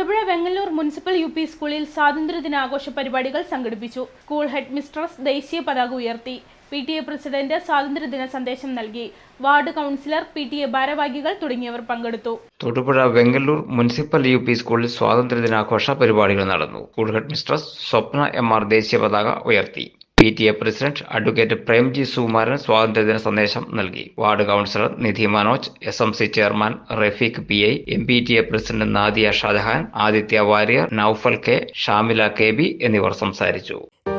Thodupuzha Vengallur municipal U P സ്കൂളിൽ സ്വാതന്ത്ര്യദിനാഘോഷ പരിപാടികൾ സംഘടിപ്പിച്ചു. സ്കൂൾ ഹെഡ് മിസ്ട്രസ് ദേശീയ പതാക ഉയർത്തി. പി ടി എ പ്രസിഡന്റ് സ്വാതന്ത്ര്യദിന സന്ദേശം നൽകി. Ward councillor P T A ഭാരവാഹികൾ തുടങ്ങിയവർ പങ്കെടുത്തു. Thodupuzha Vengalloor municipal U P സ്കൂളിൽ സ്വാതന്ത്ര്യദിനാഘോഷ പരിപാടികൾ നടന്നു. School head mistress Swapna M R ദേശീയ പതാക ഉയർത്തി. P T A president advocate Premji Sukumaran സ്വാതന്ത്ര്യദിന സന്ദേശം നൽകി. Ward councillor Nidhi Manoj S M C chairman Rafeeq P I M P T A president Nadia Shajahan Aditya Warrier Noufal K Shamila K B എന്നിവർ സംസാരിച്ചു.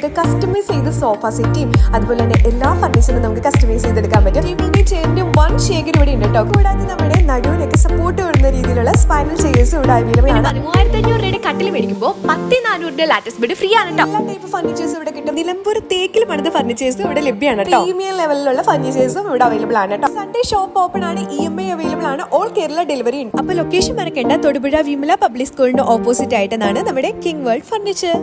നമുക്ക് customise ചെയ്ത് sofa സെറ്റും അതുപോലെ തന്നെ എല്ലാ ഫർണിച്ചറും നമുക്ക് കസ്റ്റമൈസ് ചെയ്തെടുക്കാൻ പറ്റും. ടേബിളിന്റെ ചെയറിന്റെ വൺ ഷേഖർ ഇവിടെ ഉണ്ട് കേട്ടോ. കൂടാതെ നമ്മുടെ നടുവിനൊക്കെ സപ്പോർട്ട് വരുന്ന രീതിയിലുള്ള സ്പൈനൽ ചെയേഴ്സും ഇവിടെ അവൈലബിൾ ആണ്. മൂവായിരത്തി അഞ്ഞൂറ് രൂപയുടെ കട്ടിൽ മേടിക്കുമ്പോൾ പത്ത് നാനൂറിന്റെ ലാറ്റസ്റ്റ് ബെഡ് ഫ്രീ ആണ് കേട്ടോ. എല്ലാ ടൈപ്പ് ഫർണിച്ചേഴ്സ് ഇവിടെ കിട്ടും. നിലമ്പൂർ തേക്കിൽ പണിത ഫർണിച്ചേഴ്സും ഇവിടെ ലഭ്യമാണ് കേട്ടോ. പ്രീമിയം ലെവലിലുള്ള ഫർണിച്ചേഴ്സും ഇവിടെ അവൈലബിൾ ആണ് കേട്ടോ. സൺഡേ ഷോപ്പ് ഓപ്പൺ ആണ് ഇ എം ഐ അവൈലബിൾ ആണ്. ഓൾ കേരള ഡെലിവറി ഉണ്ട്. അപ്പൊ ലൊക്കേഷൻ മറക്കേണ്ട തൊടുപുഴ വിമല പബ്ലിക് സ്കൂളിന്റെ ഓപ്പോസിറ്റ് ആയിട്ടാണ് നമ്മുടെ കിങ് വേൾഡ് ഫർണിച്ചർ